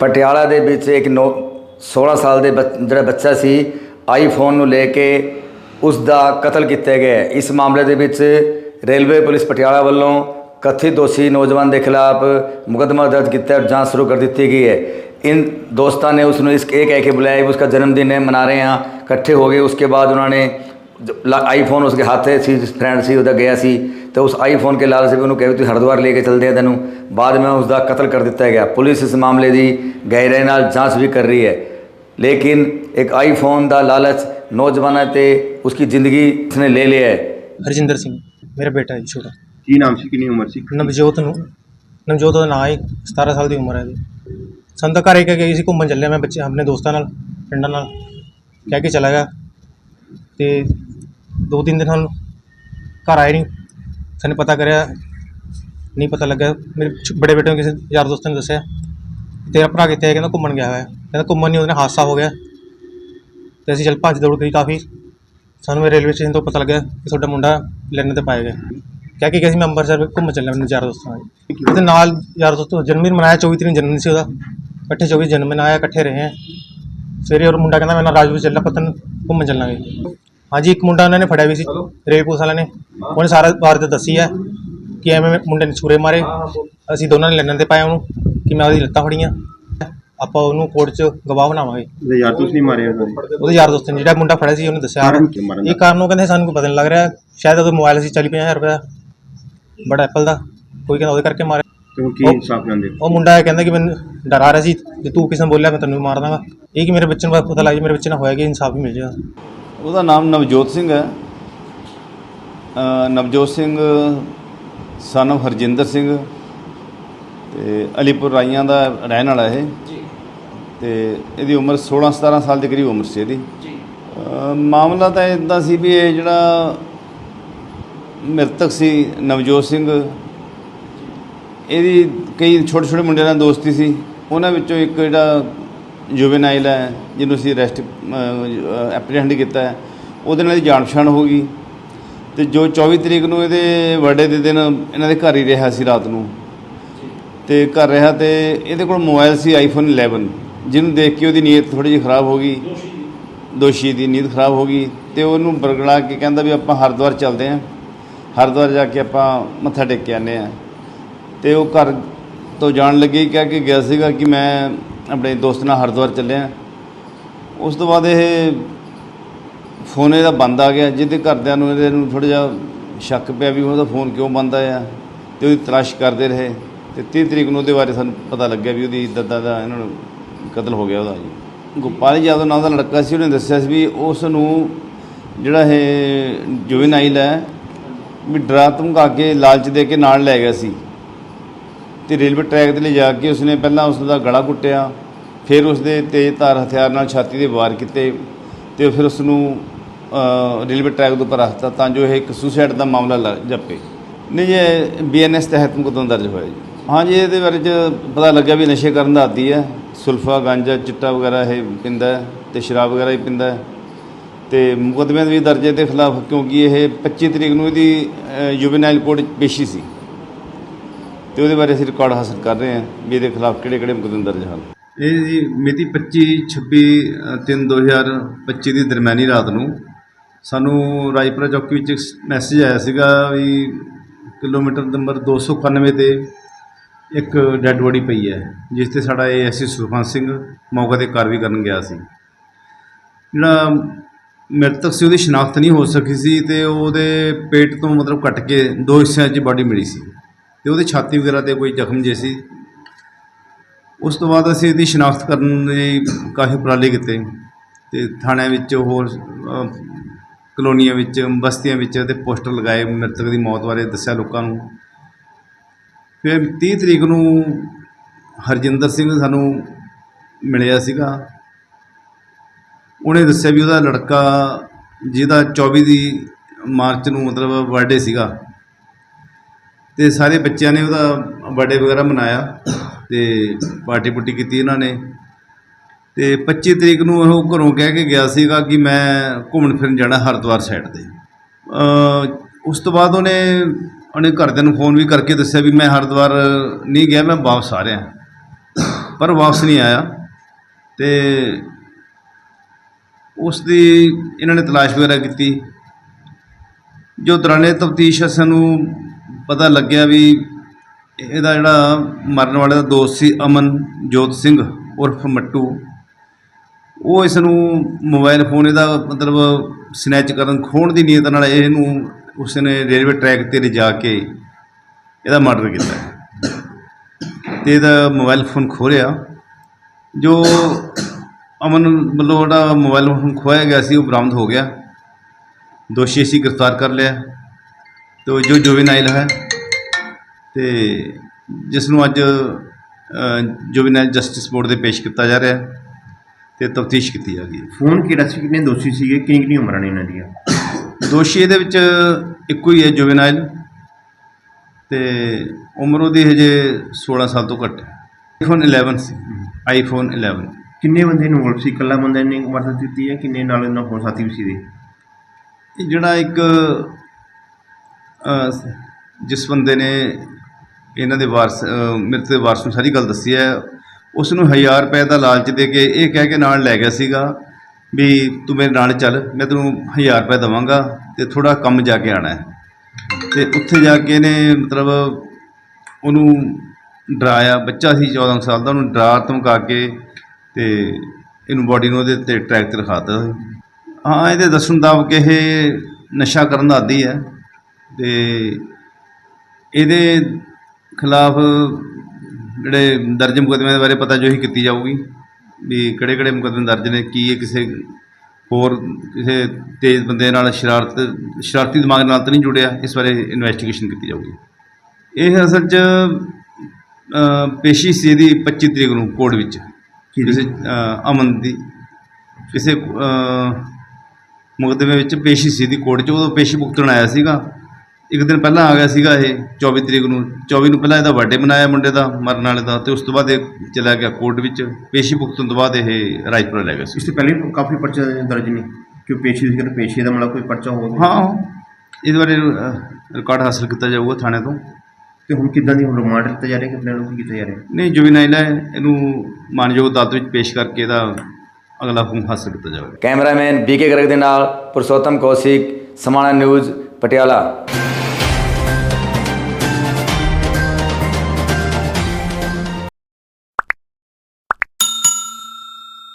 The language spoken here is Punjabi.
ਪਟਿਆਲਾ ਦੇ ਵਿੱਚ ਇੱਕ ਨੌ 16 ਸਾਲ ਦੇ ਬੱਚ- ਜਿਹੜਾ ਬੱਚਾ ਸੀ ਆਈਫੋਨ ਨੂੰ ਲੈ ਕੇ ਉਸ ਦਾ ਕਤਲ ਕੀਤਾ ਗਿਆ ਹੈ। ਇਸ ਮਾਮਲੇ ਦੇ ਵਿੱਚ ਰੇਲਵੇ ਪੁਲਿਸ ਪਟਿਆਲਾ ਵੱਲੋਂ ਕਥਿਤ ਦੋਸ਼ੀ ਨੌਜਵਾਨ ਦੇ ਖਿਲਾਫ ਮੁਕੱਦਮਾ ਦਰਜ ਕੀਤਾ ਹੈ ਔਰ ਜਾਂਚ ਸ਼ੁਰੂ ਕਰ ਦਿੱਤੀ ਗਈ ਹੈ इन दोस्तों ने उसने इस एक कह के बुलाया कि उसका जन्मदिन है मना रहे हैं यहाँ इकट्ठे हो गए उसके बाद उन्होंने ਆਈਫੋਨ ਉਸਕੇ ਹੱਥੇ ਸੀ ਫਰੈਂਡ ਸੀ ਉਹਦਾ ਗਿਆ ਸੀ ਤੇ ਉਸ ਆਈਫੋਨ ਕੇ ਲਾਲਚ ਵਿੱਚ ਉਹਨੂੰ ਕਹੇ ਤੂੰ ਹਰਿਦੁਆਰ ਲੈ ਕੇ ਚਲਦੇ ਆ ਤੈਨੂੰ। ਬਾਅਦ ਵਿੱਚ ਉਸਦਾ ਕਤਲ ਕਰ ਦਿੱਤਾ ਗਿਆ। ਪੁਲਿਸ ਇਸ ਮਾਮਲੇ ਦੀ ਗਹਿਰਾਈ ਨਾਲ ਜਾਂਚ ਵੀ ਕਰ ਰਹੀ ਹੈ। ਲੇਕਿਨ ਇੱਕ ਆਈਫੋਨ ਦਾ ਲਾਲਚ ਨੌਜਵਾਨਾਂ ਤੇ ਉਸकी ਜ਼ਿੰਦਗੀ ਉਸਨੇ ਲੈ ਲਿਆ ਹੈ। ਹਰਜਿੰਦਰ ਸਿੰਘ ਮੇਰਾ ਬੇਟਾ ਹੈ ਜੀ ਛੋਟਾ। ਕੀ ਨਾਮ ਸੀ ਕਿੰਨੀ ਉਮਰ ਸੀ? ਨਵਜੋਤ ਨੂੰ ਨਵਜੋਤ ਦਾ ਨਾਂ ਹੈ 17 ਸਾਲ ਦੀ ਉਮਰ ਹੈ ਇਹਦੀ। ਸਾਨੂੰ ਤਾਂ ਘਰੇ ਕਹਿ ਕੇ ਗਈ ਸੀ ਘੁੰਮਣ ਚੱਲਿਆ ਮੈਂ ਬੱਚੇ ਆਪਣੇ ਦੋਸਤਾਂ ਨਾਲ ਪਿੰਡਾਂ ਨਾਲ। ਕਹਿ ਕੇ ਚਲਾ ਗਿਆ। ਤੇ ਦੋ ਤਿੰਨ ਦਿਨ ਸਾਨੂੰ ਘਰ ਆਏ ਨਹੀਂ ਸਾਨੂੰ ਪਤਾ ਕਰਿਆ, ਨਹੀਂ ਪਤਾ ਲੱਗਾ ਮੇਰੇ ਛ- ਬੜੇ ਬੇਟੇ ਨੂੰ ਕਿਸੇ ਯਾਰ ਦੋਸਤ ਨੇ ਦੱਸਿਆ। ਤੇਰਾ ਭਰਾ ਕਿੱਥੇ ਹੈ, ਕਹਿੰਦਾ ਘੁੰਮਣ ਗਿਆ ਹੋਇਆ। ਹੈ। ਕਹਿੰਦਾ ਘੁੰਮਣ ਨਹੀਂ ਉਹਦੇ ਨਾਲ ਹਾਦਸਾ ਹੋ ਗਿਆ। ਤੇ ਅਸੀਂ ਚੱਲ ਭੱਜ ਦੌੜ ਗਈ ਕਾਫੀ। ਸਾਨੂੰ ਇਹ ਰੇਲਵੇ ਸਟੇਸ਼ਨ ਤੋਂ ਪਤਾ ਲੱਗਿਆ ਕਿ ਤੁਹਾਡਾ ਮੁੰਡਾ ਲੈਣ ਤੇ ਪਾਇਆ ਗਿਆ। ਕਹਿ ਕੇ ਗਿਆ ਸੀ ਮੈਂ ਅੰਮ੍ਰਿਤਸਰ ਘੁੰਮਣ ਚੱਲਿਆ ਆਪਣੇ ਯਾਰ ਦੋਸਤਾਂ ਨਾਲ। ਉਹਦੇ ਨਾਲ ਯਾਰ ਦੋਸਤ ਜਨਮਦਿਨ ਮਨਾਇਆ 24 ਤਰੀਕ ਨੂੰ ਜਨਮਦਿਨ ਸੀ ਉਹਦਾ। ਇਕੱਠੇ 24 ਜਨਮ ਮਨਾਇਆ, ਇਕੱਠੇ ਰਹੇ ਹੈ ਸਵੇਰੇ ਉਹ ਮੁੰਡਾ ਕਹਿੰਦਾ, ਮੈਂ ਨਾਲ ਰਾਜਵੀਰ ਚੱਲਣਾ, ਪਤਨ ਘੁੰਮਣ ਚੱਲਾਂਗੇ। ਹਾਂਜੀ ਇੱਕ ਮੁੰਡਾ ਉਹਨਾਂ ਨੇ ਫੜਿਆ ਵੀ ਸੀ ਰੇਲ ਪੁਲਿਸ ਵਾਲਿਆਂ ਨੇ। ਉਹਨੇ ਸਾਰਾ ਵਾਰਦਾਤ ਦੱਸੀ ਹੈ ਕਿ ਐਵੇਂ ਮੁੰਡੇ ਨੇ ਛੁਰੇ ਮਾਰੇ। ਅਸੀਂ ਦੋਨਾਂ ਨੇ ਲੈਣ ਤੇ ਪਾਇਆ ਉਹਨੂੰ ਕਿ ਮੈਂ ਉਹਦੀ ਲੱਤਾਂ ਫੜੀਆਂ। ਆਪਾਂ ਉਹਨੂੰ ਕੋਰਟ 'ਚ ਗਵਾਹ ਬਣਾਵਾਂਗੇ। ਉਹਦੇ ਯਾਰ ਦੋਸਤ ਨਹੀਂ ਮਾਰੇ ਉਹਦੇ ਯਾਰ ਦੋਸਤ ਨੇ ਜਿਹੜਾ ਮੁੰਡਾ ਫੜਿਆ ਸੀ ਉਹਨੇ ਦੱਸਿਆ? ਇਹ ਕਾਰਨ ਉਹ ਕਹਿੰਦੇ ਸਾਨੂੰ ਕੋਈ ਪਤਾ ਨਹੀਂ ਲੱਗ ਰਿਹਾ। ਸ਼ਾਇਦ ਉਹਦਾ ਮੋਬਾਈਲ ਸੀ 40 ਹਜ਼ਾਰ ਰੁਪਏ ਦਾ ਬੜਾ ਐਪਲ ਦਾ ਕੋਈ ਕਹਿੰਦਾ ਉਹਦੇ ਕਰਕੇ ਮਾਰਿਆ। ਤੇ ਕੀ ਇਨਸਾਫ ਲੈਂਦੇ? ਉਹ ਮੁੰਡਾ ਇਹ ਕਹਿੰਦਾ ਕਿ ਮੈਨੂੰ ਡਰਾ ਰਿਹਾ ਸੀ ਜੇ ਤੂੰ ਕਿਸੇ ਨੂੰ ਬੋਲਿਆ ਮੈਂ ਤੈਨੂੰ ਮਾਰ ਦਾਂਗਾ। ਇਹ ਕਿ ਮੇਰੇ ਬੱਚੇ ਨੂੰ ਪਤਾ ਲੱਗ ਜਾ ਮੇਰੇ ਬੱਚੇ ਨਾਲ ਹੋਇਆ ਕਿ ਇਨਸਾਫ ਹੀ ਮਿਲ ਜਾਏਗਾ। ਉਹਦਾ ਨਾਮ ਨਵਜੋਤ ਸਿੰਘ ਹੈ। ਨਵਜੋਤ ਸਿੰਘ of ਹਰਜਿੰਦਰ ਸਿੰਘ ਤੇ ਅਲੀਪੁਰ ਰਾਈਆਂ ਦਾ ਰਹਿਣ ਵਾਲਾ ਇਹ। ਜੀ। ਤੇ ਇਹਦੀ ਉਮਰ 16 17 ਸਾਲ ਦੇ ਕਰੀਬ ਉਮਰ ਸੀ ਇਹਦੀ। ਜੀ। ਮਾਮਲਾ ਤਾਂ ਇਦਾਂ ਸੀ ਵੀ ਇਹ ਜਿਹੜਾ ਮ੍ਰਿਤਕ ਸੀ ਨਵਜੋਤ ਸਿੰਘ ਇਹਦੀ ਕਈ ਛੋਟੇ ਛੋਟੇ ਮੁੰਡਿਆਂ ਨਾਲ ਦੋਸਤੀ ਸੀ। ਉਹਨਾਂ ਵਿੱਚੋਂ ਇੱਕ ਜਿਹੜਾ ਜੁਵੇਨਾਈਲ ਹੈ, ਜਿਹਨੂੰ ਅਸੀਂ ਅਰੈਸਟ ਐਪਰੀਹੈਂਡ ਕੀਤਾ ਹੈ, ਉਹਦੇ ਨਾਲ ਜਾਣ ਪਛਾਣ ਹੋ ਗਈ। ਤੇ ਜੋ 24 ਤਰੀਕ ਨੂੰ ਇਹਦੇ ਬਰਥਡੇ ਦੇ ਦਿਨ ਇਹਨਾਂ ਦੇ ਘਰ ਹੀ ਰਿਹਾ ਸੀ ਰਾਤ ਨੂੰ। ਤੇ ਘਰ ਰਿਹਾ ਤੇ ਇਹਦੇ ਕੋਲ ਮੋਬਾਈਲ ਸੀ ਆਈਫੋਨ 11 ਜਿਹਨੂੰ ਦੇਖ ਕੇ ਉਹਦੀ ਨੀਅਤ ਥੋੜੀ ਜਿਹੀ ਖਰਾਬ ਹੋ ਗਈ। ਦੋਸ਼ੀ ਦੀ ਨੀਅਤ ਖਰਾਬ ਹੋ ਗਈ ਤੇ ਉਹਨੂੰ ਬਰਗੜਾ ਕੇ ਕਹਿੰਦਾ ਵੀ ਆਪਾਂ ਹਰਿਦੁਆਰ ਚੱਲਦੇ ਆਂ ਹਰਿਦੁਆਰ ਜਾ ਕੇ ਆਪਾਂ ਮੱਥਾ ਟੇਕ ਕੇ ਆਨੇ ਆ ਤੇ ਉਹ ਘਰ ਤੋਂ ਜਾਣ ਲੱਗੇ ਹੀ ਕਹਿ ਕੇ ਗਿਆ ਸੀਗਾ ਕਿ ਮੈਂ ਆਪਣੇ ਦੋਸਤ ਨਾਲ ਹਰਿਦੁਆਰ ਚੱਲਿਆ ਉਸ ਤੋਂ ਬਾਅਦ ਇਹ ਫੋਨ ਇਹਦਾ ਬੰਦ ਆ ਗਿਆ, ਜਿਹਦੇ ਘਰਦਿਆਂ ਨੂੰ ਇਹਦੇ ਨੂੰ ਥੋੜਾ ਜਿਹਾ ਸ਼ੱਕ ਪਿਆ ਵੀ ਉਹਦਾ ਫੋਨ ਕਿਉਂ ਬੰਦ ਆਇਆ ਤੇ ਉਹਦੀ ਤਲਾਸ਼ ਕਰਦੇ ਰਹੇ। ਤੇ 30 ਤਰੀਕ ਨੂੰ ਉਹਦੇ ਬਾਰੇ ਸਾਨੂੰ ਪਤਾ ਲੱਗਿਆ ਵੀ ਉਹਦੀ ਦਾਦਾ ਦਾ ਇਹਨਾਂ ਨੂੰ ਕਤਲ ਹੋ ਗਿਆ ਉਹਦਾ ਜੀ। ਗੋਪਾਲ ਯਾਦਵ ਨਾਮ ਦਾ ਲੜਕਾ ਸੀ, ਉਹਨੇ ਦੱਸਿਆ ਸੀ ਵੀ ਉਸ ਨੂੰ ਜਿਹੜਾ ਇਹ ਜੁਵੇਨਾਈਲ ਹੈ, ਵੀ ਡਰਾ ਧਮਕਾ ਕੇ ਲਾਲਚ ਦੇ ਕੇ ਨਾਲ ਲੈ ਗਿਆ ਸੀ। ਤੇ ਰੇਲਵੇ ਟਰੈਕ ਦੇ ਲਈ ਜਾ ਕੇ ਉਸਨੇ ਪਹਿਲਾਂ ਉਸ ਦਾ ਗਲਾ ਘੁੱਟਿਆ ਫਿਰ ਉਸ ਦੇ ਤੇਜ਼ ਧਾਰ ਹਥਿਆਰ ਨਾਲ ਛਾਤੀ ਦੇ ਵਾਰ ਕੀਤੇ ਤੇ ਫਿਰ ਉਸ ਨੂੰ ਰੇਲਵੇ ਟਰੈਕ ਦੇ ਉੱਪਰ ਰੱਖਤਾ ਤਾਂ ਜੋ ਇਹ ਇੱਕ ਸੁਸਾਈਡ ਦਾ ਮਾਮਲਾ ਲ- ਜੱਪੇ। ਨਹੀਂ, ਇਹ ਬੀਐਨਐਸ ਤਹਿਤ ਮੁਕੱਦਮਾ ਦਰਜ ਹੋਇਆ ਜੀ। ਹਾਂਜੀ ਇਹਦੇ ਬਾਰੇ ਚ ਪਤਾ ਲੱਗਿਆ ਵੀ ਨਸ਼ੇ ਕਰਨ ਦਾ ਆਦੀ ਹੈ। ਸੁਲਫਾ, ਗਾਂਜਾ, ਚਿੱਟਾ ਵਗੈਰਾ ਇਹ ਪਿੰਦਾ ਹੈ ਤੇ ਸ਼ਰਾਬ ਵਗੈਰਾ ਹੀ ਪਿੰਦਾ ਹੈ। ਤੇ ਦੇ ਵੀ ਦਰਜੇ ਦੇ ਖਿਲਾਫ ਕਿਉਂਕਿ ਇਹ 25 ਤਰੀਕ ਨੂੰ ਇਹਦੀ ਜੁਵੇਨਾਈਲ ਕੋਰਟ 'ਚ ਪੇਸ਼ੀ ਸੀ। ਤੇ ਉਹਦੇ ਬਾਰੇ ਅਸੀਂ ਰਿਕਾਰਡ ਹਾਸਲ ਕਰ ਰਹੇ ਹਾਂ ਵੀ ਇਹਦੇ ਖਿਲਾਫ ਕਿਹੜੇ ਕਿਹੜੇ ਮੁਕੱਦਮੇ ਦਰਜ ਹਨ। ਇਹ ਜੀ ਮਿਤੀ 25 26 3 2025 ਦੀ ਦਰਮਿਆਨੀ ਰਾਤ ਨੂੰ ਸਾਨੂੰ ਰਾਜਪੁਰਾ ਚੌਕੀ ਵਿੱਚ ਇੱਕ ਮੈਸੇਜ ਆਇਆ ਸੀਗਾ ਵੀ ਕਿਲੋਮੀਟਰ ਨੰਬਰ 291 ਤੇ ਇੱਕ ਡੈੱਡ ਬੋਡੀ ਪਈ ਹੈ, ਜਿਸ ਤੇ ਸਾਡਾ ਏਐਸਸੀ ਸੁਖਵੰਤ ਸਿੰਘ ਮੌਕੇ ਤੇ ਕਾਰਵਾਈ ਕਰਨ ਗਿਆ ਸੀ। ਜਿਹੜਾ ਮ੍ਰਿਤਕ ਸੀ, ਉਹਦੀ ਸ਼ਨਾਖਤ ਨਹੀਂ ਹੋ ਸਕੀ ਸੀ ਤੇ ਉਹਦੇ ਪੇਟ ਤੋਂ ਮਤਲਬ ਕੱਟ ਕੇ ਦੋ ਹਿੱਸਿਆਂ 'ਚ ਬਾਡੀ ਮਿਲੀ ਸੀ। ਤੇ ਉਹਦੇ ਛਾਤੀ ਵਗੈਰਾ ਤੇ ਕੋਈ ਜ਼ਖਮ ਜੇ ਸੀ। ਉਸ ਤੋਂ ਬਾਅਦ ਅਸੀਂ ਇਹਦੀ ਸ਼ਨਾਖਤ ਕਰਨ ਲਈ ਕਾਫੀ ਉਪਰਾਲੇ ਕੀਤੇ। ਤੇ ਥਾਣਿਆਂ ਵਿੱਚ ਹੋਰ ਕਲੋਨੀਆਂ ਵਿੱਚ, ਬਸਤੀਆਂ ਵਿੱਚ ਤੇ ਪੋਸਟਰ ਲਗਾਏ ਮ੍ਰਿਤਕ ਦੀ ਮੌਤ ਬਾਰੇ ਦੱਸਿਆ ਲੋਕਾਂ ਨੂੰ। ਫਿਰ 30 ਤਰੀਕ ਨੂੰ ਹਰਜਿੰਦਰ ਸਿੰਘ ਸਾਨੂੰ ਮਿਲਿਆ ਸੀਗਾ। ਉਹਨੇ ਦੱਸਿਆ ਵੀ ਉਹਦਾ ਲੜਕਾ ਜਿਹਦਾ 24 ਦੀ ਮਾਰਚ ਨੂੰ ਮਤਲਬ ਬਰਥਡੇ ਸੀਗਾ। ਤੇ ਸਾਰੇ ਬੱਚਿਆਂ ਨੇ ਉਹਦਾ ਬਰਥਡੇ ਵਗੈਰਾ ਮਨਾਇਆ ਤੇ ਪਾਰਟੀ ਪੁੱਟੀ ਕੀਤੀ ਇਹਨਾਂ ਨੇ। ਤੇ 25 ਤਰੀਕ ਨੂੰ ਉਹ ਘਰੋਂ ਕਹਿ ਕੇ ਗਿਆ ਸੀਗਾ ਕਿ ਮੈਂ ਘੁੰਮਣ ਫਿਰਨ ਜਾਣਾ ਹਰਿਦੁਆਰ ਸਾਈਡ ਤੇ। ਉਸ ਤੋਂ ਬਾਅਦ ਉਹਨੇ ਉਹਨੇ ਘਰਦਿਆਂ ਨੂੰ ਫੋਨ ਵੀ ਕਰਕੇ ਦੱਸਿਆ ਵੀ ਮੈਂ ਹਰਿਦੁਆਰ ਨਹੀਂ ਗਿਆ, ਮੈਂ ਵਾਪਸ ਆ ਰਿਹਾ। ਪਰ ਵਾਪਸ ਨਹੀਂ ਆਇਆ ਤੇ ਉਸ ਦੀ ਇਹਨਾਂ ਨੇ ਤਲਾਸ਼ ਵਗੈਰਾ ਕੀਤੀ। ਜੋ ਦੌਰਾਨੇ ਤਫਤੀਸ਼ ਸਾਨੂੰ ਪਤਾ ਲੱਗਿਆ ਵੀ ਇਹਦਾ ਜਿਹੜਾ ਮਰਨ ਵਾਲੇ ਦਾ ਦੋਸਤ ਸੀ ਅਮਨ ਜੋਤ ਸਿੰਘ, ਉਰਫ ਮੱਟੂ। ਉਹ ਇਸ ਨੂੰ ਮੋਬਾਈਲ ਫੋਨ ਇਹਦਾ ਮਤਲਬ ਸਨੈਚ ਕਰਨ ਖੋਣ ਦੀ ਨੀਅਤ ਨਾਲ ਇਹਨੂੰ ਉਸ ਨੇ ਰੇਲਵੇ ਟਰੈਕ ਤੇ ਲਿਜਾ ਕੇ ਇਹਦਾ ਮਰਡਰ ਕੀਤਾ। ਤੇ ਇਹਦਾ ਮੋਬਾਈਲ ਫੋਨ ਖੋਲਿਆ ਜੋ ਅਮਨ ਵੱਲੋਂ ਜਿਹੜਾ ਮੋਬਾਈਲ ਫੋਨ ਖੋਇਆ ਗਿਆ ਸੀ, ਉਹ ਬਰਾਮਦ ਹੋ ਗਿਆ। ਦੋਸ਼ੀ ਅਸੀਂ ਗ੍ਰਿਫਤਾਰ ਕਰ ਲਿਆ। ਤੇ ਜੋ ਜੁਵੇਨਾਈਲ ਹੈ ਤੇ ਜਿਸ ਨੂੰ ਅੱਜ ਜੁਵੇਨਾਈਲ ਜਸਟਿਸ ਬੋਰਡ ਦੇ ਪੇਸ਼ ਕੀਤਾ ਜਾ ਰਿਹਾ ਹੈ ਤੇ ਤਫਤੀਸ਼ ਕੀਤੀ ਜਾ ਰਹੀ ਹੈ। ਫੋਨ ਕਿਹੜਾ ਸੀ? ਕਿੰਨੇ ਦੋਸ਼ੀ ਸੀਗੇ? ਕਿੰਨੀ ਕਿੰਨੀ ਉਮਰਾਂ ਨੇ ਇਹਨਾਂ ਦੀਆਂ? ਦੋਸ਼ੀ ਇਹਦੇ ਵਿੱਚ ਇੱਕੋ ਹੀ ਹੈ ਜੁਵੇਨਾਈਲ ਤੇ ਉਮਰ ਉਹਦੀ ਹਜੇ 16 ਸਾਲ ਤੋਂ ਘੱਟ ਹੈ। ਆਈਫੋਨ 11 ਸੀ। ਆਈਫੋਨ 11 ਕਿੰਨੇ ਬੰਦੇ ਇਨਵੋਲਵ ਸੀ? ਇਕੱਲਾ ਬੰਦੇ ਨੇ ਮਦਦ ਦਿੱਤੀ ਹੈ? ਕਿੰਨੇ ਨਾਲ ਇਹਨਾਂ ਹੋਰ ਸਾਥੀ ਵੀ ਸੀ ਇਹ ਜਿਹੜਾ ਇੱਕ ਜਿਸ ਬੰਦੇ ਨੇ ਇਹਨਾਂ ਦੇ ਵਾਰਸ ਅ, ਮ੍ਰਿਤਕ ਦੇ ਵਾਰਸ ਨੂੰ ਸਾਰੀ ਗੱਲ ਦੱਸੀ ਹੈ ਉਸ ਨੂੰ 1000 ਰੁਪਏ ਦਾ ਲਾਲਚ ਦੇ ਕੇ ਇਹ ਕਹਿ ਕੇ ਨਾਲ ਲੈ ਗਿਆ ਸੀਗਾ ਵੀ ਤੂੰ ਮੇਰੇ ਨਾਲ ਚੱਲ ਮੈਂ ਤੈਨੂੰ 1000 ਰੁਪਏ ਦੇਵਾਂਗਾ ਤੇ ਥੋੜਾ ਕੰਮ ਜਾ ਕੇ ਆਣਾ ਹੈ। ਤੇ ਉੱਥੇ ਜਾ ਕੇ ਇਹਨੇ ਮਤਲਬ ਉਹਨੂੰ ਡਰਾਇਆ ਬੱਚਾ ਸੀ 14 ਸਾਲ ਦਾ ਉਹਨੂੰ ਡਰਾ ਧਮਕਾ ਕੇ ਤੇ ਇਹਨੂੰ ਬੋਡੀ ਨੂੰ ਉਹਦੇ ਤੇ ਟਰੈਕ ਤੇ ਰਖਾਤਾ ਹਾਂ ਇਹਦੇ ਦੱਸਣ ਦਾ ਮੁਤਾਬਕ ਇਹ ਨਸ਼ਾ ਕਰਨ ਦਾ ਆਦੀ ਹੈ। ਤੇ ਇਹਦੇ ਖਿਲਾਫ ਜਿਹੜੇ ਦਰਜ ਮੁਕੱਦਮੇ ਦੇ ਬਾਰੇ ਪਤਾ ਜੋ ਹੀ ਕੀਤੀ ਜਾਊਗੀ ਵੀ ਕਿਹੜੇ ਕਿਹੜੇ ਮੁਕੱਦਮੇ ਦਰਜ ਨੇ ਕੀ ਇਹ ਕਿਸੇ ਹੋਰ ਕਿਸੇ ਤੇਜ਼ ਬੰਦੇ ਨਾਲ ਸ਼ਰਾਰਤ ਸ਼ਰਾਰਤੀ ਦਿਮਾਗ ਨਾਲ ਤਾਂ ਨਹੀਂ ਜੁੜਿਆ ਇਸ ਬਾਰੇ ਇਨਵੈਸਟੀਗੇਸ਼ਨ ਕੀਤੀ ਜਾਊਗੀ। ਇਹ ਅਸਲ 'ਚ ਪੇਸ਼ੀ ਸੀ ਇਹਦੀ 25 ਤਰੀਕ ਨੂੰ ਕੋਰਟ ਵਿੱਚ। ਕਿਸੇ ਅਮਨ ਦੀ। ਕਿਸੇ ਮੁਕੱਦਮੇ ਵਿੱਚ ਪੇਸ਼ੀ ਸੀ ਦੀ ਕੋਰਟ 'ਚ ਉਦੋਂ ਪੇਸ਼ੀ ਭੁਗਤਣ ਆਇਆ ਸੀਗਾ। ਇੱਕ ਦਿਨ ਪਹਿਲਾਂ ਆ ਗਿਆ ਸੀਗਾ ਇਹ 24 ਤਰੀਕ ਨੂੰ। 24 ਨੂੰ ਪਹਿਲਾਂ ਇਹਦਾ ਬਰਥਡੇ ਮਨਾਇਆ ਮੁੰਡੇ ਦਾ ਮਰਨ ਵਾਲੇ ਦਾ ਤੇ ਉਸ ਤੋਂ ਬਾਅਦ ਇਹ ਚਲਾ ਗਿਆ ਕੋਰਟ ਵਿੱਚ। ਪੇਸ਼ੀ ਭੁਗਤਣ ਤੋਂ ਬਾਅਦ ਇਹ ਰਾਜਪੁਰਾ ਲੈ ਗਿਆ ਸੀ। ਇਸ ਤੋਂ ਪਹਿਲੇ ਵੀ ਕਾਫੀ ਪਰਚੇ ਦਰਜ ਨੇ ਕਿ ਪੇਸ਼ੀ ਸੀ ਕਿ ਪੇਸ਼ੀ ਦਾ ਮਤਲਬ ਕੋਈ ਪਰਚਾ ਹੋਵੇ। ਹਾਂ ਇਹਦੇ ਬਾਰੇ ਰਿਕਾਰਡ ਹਾਸਲ ਕੀਤਾ ਜਾਊਗਾ ਥਾਣੇ ਤੋਂ। ਤੇ ਹੁਣ ਕਿੱਦਾਂ ਦੀ ਹੁਣ ਰਿਮਾਂਡ ਦਿੱਤਾ ਜਾ ਰਿਹਾ ਕਿ ਪਲਾਨ ਕੀਤਾ ਜਾ ਰਿਹਾ? ਨਹੀਂ ਜੁਵੀਨਾਈਲ ਹੈ ਇਹਨੂੰ ਮਾਨਯੋਗ ਅਦਾਲਤ ਵਿੱਚ ਪੇਸ਼ ਕਰਕੇ ਇਹਦਾ ਅਗਲਾ ਹੁਕਮ ਹਾਸਲ ਕੀਤਾ ਜਾਵੇਗਾ। ਕੈਮਰਾਮੈਨ ਬੀਕੇ ਗਰਗ ਦੇ ਨਾਲ ਪੁਰਸ਼ੋਤਮ ਕੌਸ਼ਿਕ ਸਮਾਣਾ ਨਿਊਜ਼ ਪਟਿਆਲਾ।